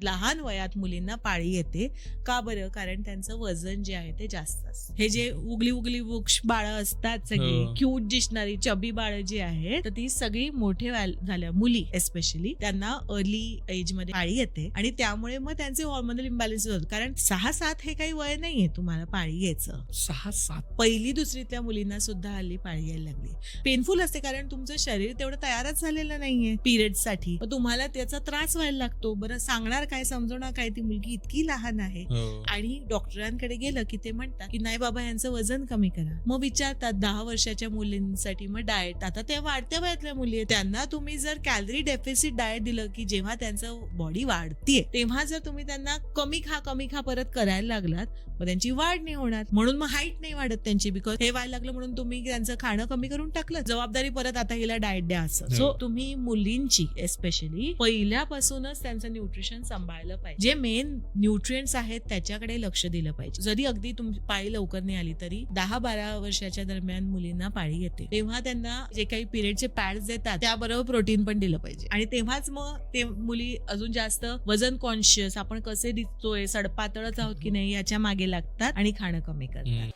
लहान वयात मुलींना पाळी येते. का बरं? कारण त्यांचं वजन जे आहे ते जास्त असतं. हे जे उगली उगली वृक्ष बाळ असतात सगळी हो. क्यूट दिसणारी चबी बाळ जी आहेत तर ती सगळी मोठे झाल्या मुली एस्पेशली त्यांना अर्ली एजमध्ये पाळी येते आणि त्यामुळे मग त्यांचे हॉर्मोनल इम्बॅलन्स होतात. कारण सहा सात हे काही वय नाहीये तुम्हाला पाळी यायचं सहा सात पहिली दुसरीतल्या मुलींना सुद्धा हल्ली पाळी यायला लागली. पेनफुल असते कारण तुमचं शरीर तेवढं तयारच झालेलं नाहीये पिरियडसाठी. तुम्हाला त्याचा त्रास व्हायला लागतो. बरं सांगणार काय समजवणार काय ती मुलगी इतकी लहान आहे. हो. आणि डॉक्टरांकडे गेलं की ते म्हणतात की नाही बाबा यांचं वजन कमी करा. मग विचारतात दहा वर्षाच्या मुलींसाठी मग डाएट आता त्या वाढत्या वयातल्या मुली आहेत. त्यांना तुम्ही जर कॅलरी डेफिसिट डाएट दिलं की जेव्हा त्यांचं बॉडी वाढतीये तेव्हा जर तुम्ही त्यांना कमी खा कमी खा परत करायला लागलात मग त्यांची वाढ नाही होणार. म्हणून मग हाईट नाही वाढत त्यांची बिकॉज हे व्हायला लागलं म्हणून तुम्ही त्यांचं खाणं कमी करून टाकलं. जबाबदारी परत आता हिला डाएट द्या असं. हो. सो तुम्ही मुलींची एस्पेशली पहिल्यापासूनच त्यांचं न्यूट्रिशन सांभाळलं पाहिजे. जे मेन न्यूट्रिएंट्स आहेत त्याच्याकडे लक्ष दिलं पाहिजे. जरी अगदी तुमची पाळी लवकर नाही आली तरी दहा बारा वर्षाच्या दरम्यान मुलींना पाळी येते. तेव्हा त्यांना जे काही पिरियडचे पॅड्स देतात त्याबरोबर प्रोटीन पण दिलं पाहिजे. आणि तेव्हाच मग ते मुली अजून जास्त वजन कॉन्शियस आपण कसे दिसतोय सडपातळच आहोत की नाही याच्या मागे लागतात आणि खाणं कमी करतात.